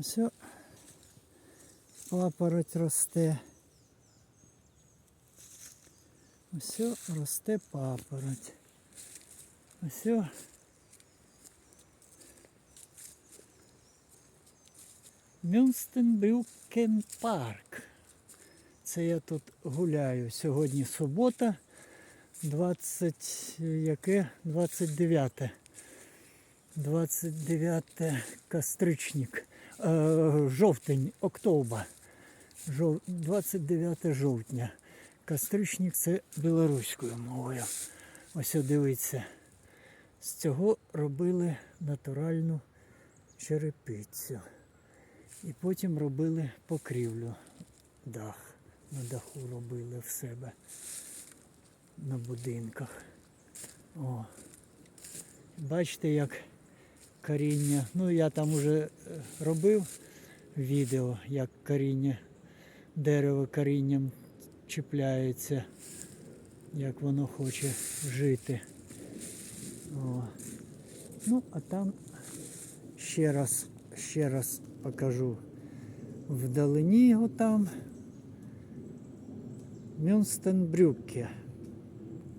Ось папороть росте. Ось о, росте папороть. Ось о. Мюнстенбрюкен парк. Це я тут гуляю. Сьогодні субота, 20, яке? 29. 29 кастричник. Е, жовтень, октоба. 29 жовтня. Кастричник це білоруською мовою. Ось дивіться. З цього робили натуральну черепицю. І потім робили покрівлю. Дах. На даху робили в себе. На будинках. О. Бачите, як коріння. Ну, я там уже е, робив відео, як коріння, дерево корінням чіпляється, як воно хоче жити. О. Ну, а там ще раз, ще раз покажу вдалині його там. Мюнстенбрюкке.